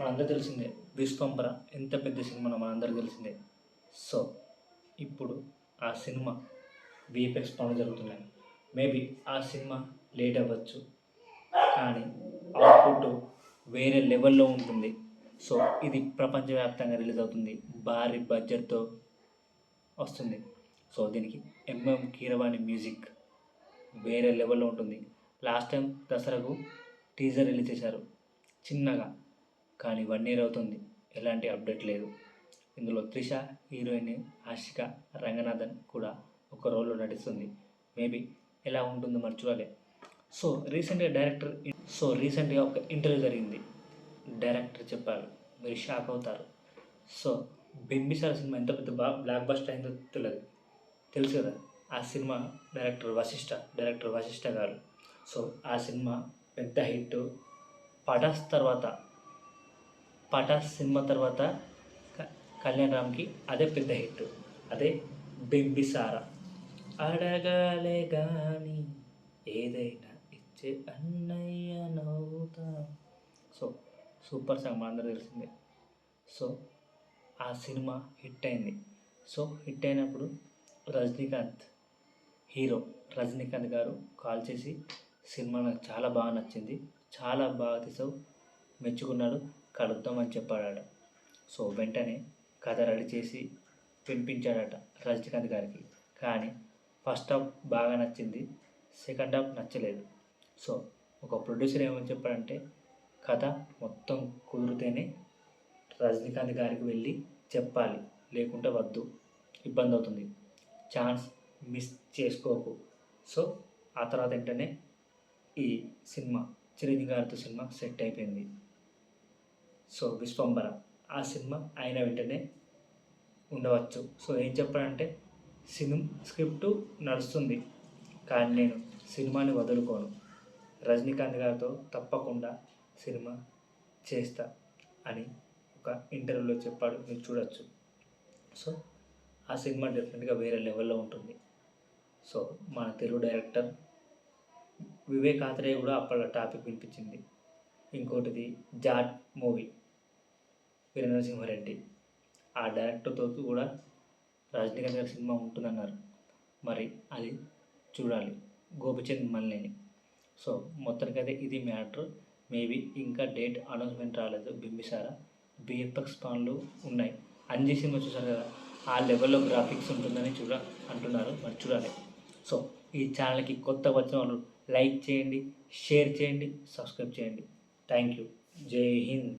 మనందరూ తెలిసిందే. విశ్వంబర ఎంత పెద్ద సినిమా మనందరూ తెలిసిందే. సో ఇప్పుడు ఆ సినిమా విఎఫ్ఎక్స్ పనులు జరుగుతున్నాయి. మేబీ ఆ సినిమా లేట్ అవ్వచ్చు కానీ అవుట్పుట్ వేరే లెవెల్లో ఉంటుంది. సో ఇది ప్రపంచవ్యాప్తంగా రిలీజ్ అవుతుంది. భారీ బడ్జెట్తో వస్తుంది. సో దీనికి ఎంఎం కీరవాణి మ్యూజిక్ వేరే లెవెల్లో ఉంటుంది. లాస్ట్ టైం దసరాకు టీజర్ రిలీజ్ చేశారు. చిన్నగా కానీ వన్ ఇయర్ అవుతుంది. ఎలాంటి అప్డేట్ లేదు. ఇందులో త్రిష హీరోయిన్ ఆషిక రంగనాథన్ కూడా ఒక రోల్లో నటిస్తుంది. మేబీ ఎలా ఉంటుందో మరి చూడాలి. సో రీసెంట్గా డైరెక్టర్ సో రీసెంట్గా ఒక ఇంటర్వ్యూ జరిగింది. డైరెక్టర్ చెప్పారు మీరు షాక్ అవుతారు. సో బింబిసార సినిమా ఎంత పెద్ద బా బ్లాక్ బస్టర్ అయిందో తెలియదు తెలుసు కదా ఆ cinema director Vashishta director Vashishta గారు. సో ఆ సినిమా పెద్ద హిట్. పటాస్ తర్వాత పటాస్ సినిమా తర్వాత క- కళ్యాణ్ రామ్కి అదే పెద్ద హిట్. అదే బింబిసారా అడగాలే గాని ఏదైనా ఇచ్చే అన్నయ్య నవ్వుతా. సో సూపర్ సాంగ్ మనందరూ తెలిసిందే. సో ఆ సినిమా హిట్ అయింది. సో హిట్ అయినప్పుడు రజనీకాంత్ హీరో రజనీకాంత్ గారు కాల్ చేసి సినిమా నాకు చాలా బాగా నచ్చింది. చాలా బాగా తీసావు. మెచ్చుకున్నాడు. కలుద్దామని చెప్పాడట. సో వెంటనే కథ రెడీ చేసి వినిపించాడట రజనీకాంత్ గారికి. కానీ ఫస్ట్ హాఫ్ బాగా నచ్చింది సెకండ్ హాఫ్ నచ్చలేదు. సో ఒక ప్రొడ్యూసర్ ఏమని చెప్పాడంటే కథ మొత్తం కుదిరితేనే రజనీకాంత్ గారికి వెళ్ళి చెప్పాలి లేకుంటే వద్దు ఇబ్బంది అవుతుంది. ఛాన్స్ మిస్ చేసుకోకు. సో ఆ తర్వాత వెంటనే ఈ సినిమా చిరంజీవి గారితో సినిమా సెట్ అయిపోయింది. సో విశ్వంబర ఆ సినిమా అయిన వెంటనే ఉండవచ్చు. సో ఏం చెప్పాలంటే సినిమా స్క్రిప్ట్ నడుస్తుంది కానీ నేను సినిమాని వదులుకోను. రజనీకాంత్ గారితో తప్పకుండా సినిమా చేస్తా అని ఒక ఇంటర్వ్యూలో చెప్పాడు. మీరు చూడొచ్చు. సో ఆ సినిమా డెఫినెట్గా వేరే లెవెల్లో ఉంటుంది. సో మన తెలుగు డైరెక్టర్ వివేక్ ఆత్రేయ కూడా అప్పట్లో టాపిక్ వినిపించింది. ఇంకోటిది జాట్ మూవీ. వీర నరసింహారెడ్డి ఆ డైరెక్టర్తో కూడా రజనీకాంత్ గారి సినిమా ఉంటుందన్నారు. మరి అది చూడాలి. గోపిచంద్ మల్లేని. సో మొత్తానికైతే ఇది మ్యాటర్. మేబీ ఇంకా డేట్ అనౌన్స్మెంట్ రాలేదు. బింబిసారా. బిఎఫ్ఎక్స్ పనులు ఉన్నాయి. అంజీ సినిమా చూసారు కదా ఆ లెవెల్లో గ్రాఫిక్స్ ఉంటుందని చూడ అంటున్నారు. మరి చూడాలి. సో ఈ ఛానల్కి కొత్త వచ్చిన వాళ్ళు లైక్ చేయండి షేర్ చేయండి సబ్స్క్రైబ్ చేయండి. Thank you. జై హింద్.